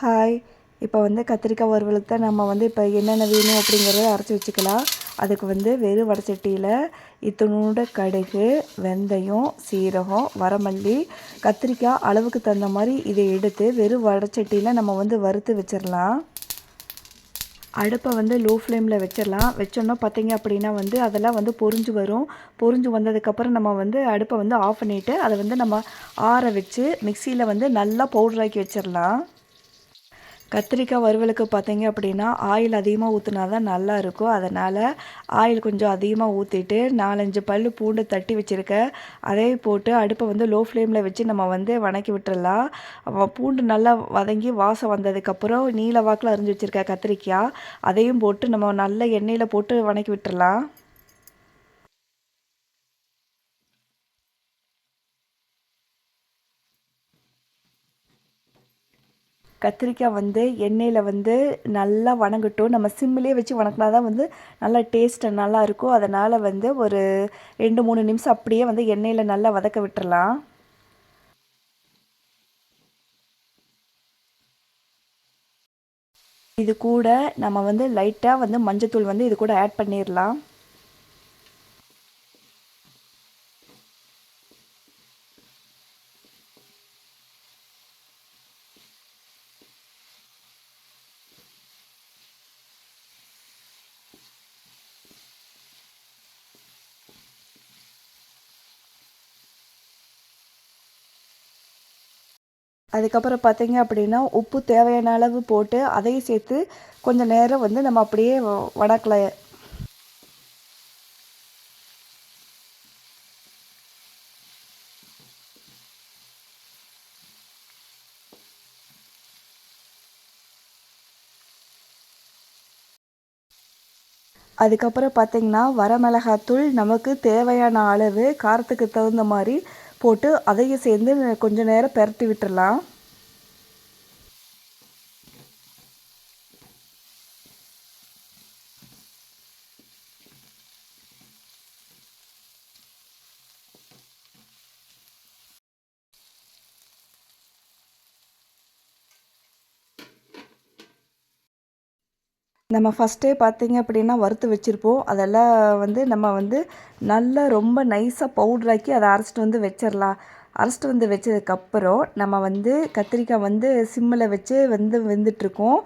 Hi இப்போ வந்து கத்திரிக்காய் வறுவலுக்கு தான் நம்ம வந்து இப்போ என்னென்ன வேணும் அப்படிங்கிறத அரைச்சி வச்சுக்கலாம். அதுக்கு வந்து வெறும் வடச்சட்டியில் இத்தனோட கடுகு வெந்தயம் சீரகம் வரமல்லி கத்திரிக்காய் அளவுக்கு தகுந்த மாதிரி இதை எடுத்து வெறும் வடச்சட்டியில் நம்ம வந்து வறுத்து வச்சிடலாம் அடுப்பை வந்து லோ ஃப்ளேமில் வச்சிடலாம் வச்சோன்னா பார்த்தீங்க அப்படின்னா வந்து அதெல்லாம் வந்து பொரிஞ்சு வரும். பொரிஞ்சு வந்ததுக்கப்புறம் நம்ம வந்து அடுப்பை வந்து ஆஃப் பண்ணிவிட்டு அதை வந்து நம்ம ஆற வச்சு மிக்சியில் வந்து நல்லா பவுடராக்கி வச்சிடலாம் கத்திரிக்காய் வறுவலுக்கு பார்த்தீங்க அப்படின்னா ஆயில் அதிகமாக ஊற்றினா தான் நல்லா இருக்கும் அதனால் ஆயில் கொஞ்சம் அதிகமாக ஊற்றிட்டு நாலஞ்சு பல் பூண்டு தட்டி வச்சுருக்கேன். அதே போட்டு அடுப்பை வந்து லோ ஃப்ளேமில் வச்சு நம்ம வந்து வணக்கி விட்டுறலாம். பூண்டு நல்லா வதங்கி வாசம் வந்ததுக்கப்புறம் நீல வாக்கில் அரிஞ்சு வச்சுருக்கேன் கத்திரிக்காய் அதையும் போட்டு நம்ம நல்ல எண்ணெயில் போட்டு வணக்கி விட்டுடலாம் கத்திரிக்காய் வந்து எண்ணெயில் வந்து நல்லா வணங்கட்டும். நம்ம சிம்மிலே வச்சு வணக்கினா தான் வந்து நல்லா டேஸ்ட்டு நல்லா இருக்கும். அதனால் வந்து ஒரு ரெண்டு மூணு நிமிஷம் அப்படியே வந்து எண்ணெயில் நல்லா வதக்க விட்டுறலாம். இது கூட நம்ம வந்து லைட்டாக வந்து மஞ்சத்தூள் வந்து இது கூட ஆட் பண்ணிடலாம் அதுக்கப்புறம் பார்த்தீங்க அப்படின்னா உப்பு தேவையான அளவு போட்டு அதையும் சேர்த்து கொஞ்சம் நேரம் வந்து நம்ம அப்படியே வடக்கலை அதுக்கப்புறம் பார்த்திங்கன்னா வரமிளகாத்தூள் நமக்கு தேவையான அளவு காரத்துக்கு தகுந்த மாதிரி போட்டு அதையும் சேர்ந்து கொஞ்சம் நேரம் பெரட்டி விட்டுடலாம் நம்ம ஃபஸ்ட்டே பார்த்திங்க அப்படின்னா வறுத்து வச்சுருப்போம். அதெல்லாம் வந்து நம்ம வந்து நல்லா ரொம்ப நைஸாக பவுட்ராக்கி அதை அரைச்சிட்டு வந்து வச்சிடலாம் அரைச்சிட்டு வந்து வச்சதுக்கப்புறம் நம்ம வந்து கத்திரிக்காய் வந்து சிம்மில் வச்சு வந்து வெந்துட்டுருக்கோம்.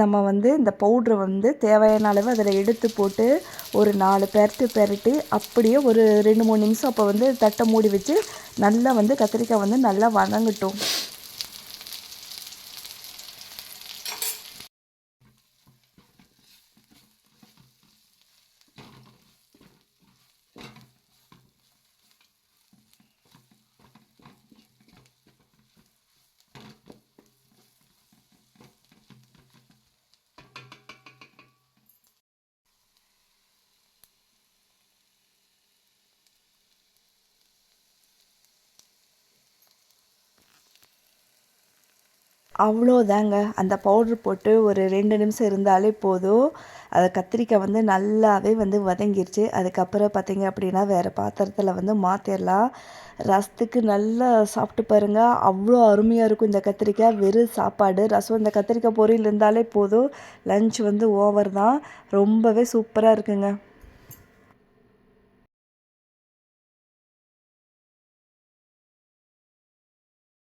நம்ம வந்து இந்த பவுட்ரை வந்து தேவையான அளவு அதில் எடுத்து போட்டு ஒரு நாலு பெரட்டு பெரட்டி அப்படியே ஒரு ரெண்டு மூணு நிமிஷம் அப்போ வந்து தட்டை மூடி வச்சு நல்லா வந்து கத்திரிக்காய் வந்து நல்லா வதங்கட்டும். அவ்வளோதாங்க. அந்த பவுட்ரு போட்டு ஒரு ரெண்டு நிமிஷம் இருந்தாலே போதும். அதை கத்திரிக்காய் வந்து நல்லாவே வந்து வதங்கிருச்சு. அதுக்கப்புறம் பார்த்திங்க அப்படின்னா வேறு பாத்திரத்தில் வந்து மாற்றிடலாம் ரசத்துக்கு நல்லா சாப்பிட்டு பாருங்கள் அவ்வளோ அருமையாக இருக்கும் இந்த கத்திரிக்காய். வெறும் சாப்பாடு. ரசம் இந்த கத்திரிக்காய் பொரியல் இருந்தாலே போதும். லஞ்ச் வந்து ஓவர் தான். ரொம்பவே சூப்பராக இருக்குங்க.